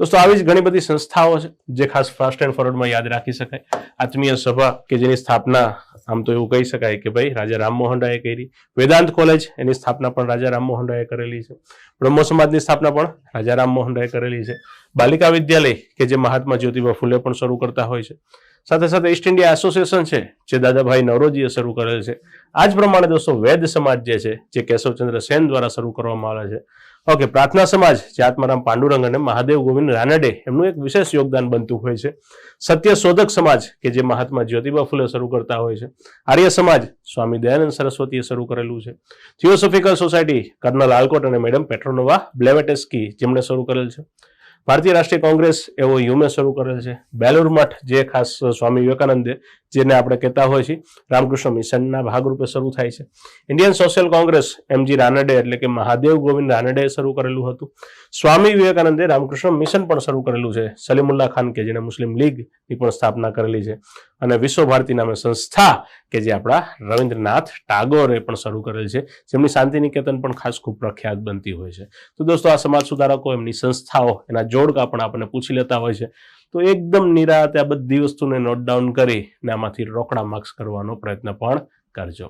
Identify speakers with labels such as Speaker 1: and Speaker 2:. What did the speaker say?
Speaker 1: દોસ્તો, આવી જ ઘણી બધી સંસ્થાઓ છે જે ખાસ ફાસ્ટ એન્ડ ફોરવર્ડમાં યાદ રાખી શકાય. આત્મીય સભા કે જેની સ્થાપના, આમ તો એવું કહી શકાય કે ભાઈ રાજા રામમોહન રાયે કરી. વેદાંત કોલેજ એની સ્થાપના પણ રાજા રામમોહન રાયે કરેલી છે. બ્રહ્મો સમાજની સ્થાપના પણ રાજા રામમોહન રાયે કરેલી છે. બાલિકા વિદ્યાલય કે જે મહાત્મા જ્યોતિબા ફૂલે પણ શરૂ કરતા હોય છે. સાથે સાથે ઈસ્ટ ઇન્ડિયા એસોસિએશન છે, જે દાદાભાઈ નવરોજીએ શરૂ કરેલ છે. આ જ પ્રમાણે દોસ્તો વેદ સમાજ જે છે, જે કેશવચંદ્ર સેન દ્વારા શરૂ કરવામાં આવે છે. ઓકે, પ્રાર્થના સમાજ, જે આત્મારામ પાંડુરંગ અને મહાદેવ ગોવિંદ રાનડે એમનું એક વિશેષ યોગદાન બનતું હોય છે. સત્ય શોધક સમાજ, કે જે મહાત્મા જ્યોતિબા ફૂલે શરૂ કરતા હોય છે. આર્ય સમાજ, સ્વામી દયાનંદ સરસ્વતીએ શરૂ કરેલું છે. થિયોસોફિકલ સોસાયટી, કર્નલ આલકોટ અને મેડમ પેટ્રોનોવા બ્લેવેટેસ્કી જેમણે શરૂ કરેલ છે. ભારતીય રાષ્ટ્રીય કોંગ્રેસ એવો યુમે શરૂ કરેલ છે. બેલુર મઠ, જે ખાસ સ્વામી વિવેકાનંદે જેને આપણે કહેતા હોય છે રામકૃષ્ણ મિશનના ભાગરૂપે શરૂ થાય છે. Indian social congress MG Ranade એટલે કે મહાદેવ ગોવિંદ રાનડેએ શરૂ કરેલું હતું. સ્વામી વિવેકાનંદે રામકૃષ્ણ મિશન પણ શરૂ કરેલું છે. સલીમુલ્લા ખાન કે જેને મુસ્લિમ લીગની પણ સ્થાપના કરેલી છે. અને વિશ્વ ભારતી નામે સંસ્થા કે જે આપણા રવિન્દ્રનાથ ટાગોરે પણ શરૂ કરેલ છે, જેમની શાંતિ નિકેતન પણ ખાસ ખૂબ પ્રખ્યાત બનતી હોય છે. તો દોસ્તો, આ સમાજ સુધારકો, એમની સંસ્થાઓ, એના જોડકા પણ આપણને પૂછી લેતા હોય છે. તો એકદમ નિરાતે આ બધી વસ્તુને નોટ ડાઉન કરી ને આમાંથી રોકડા માર્ક્સ કરવાનો પ્રયત્ન પણ કરજો.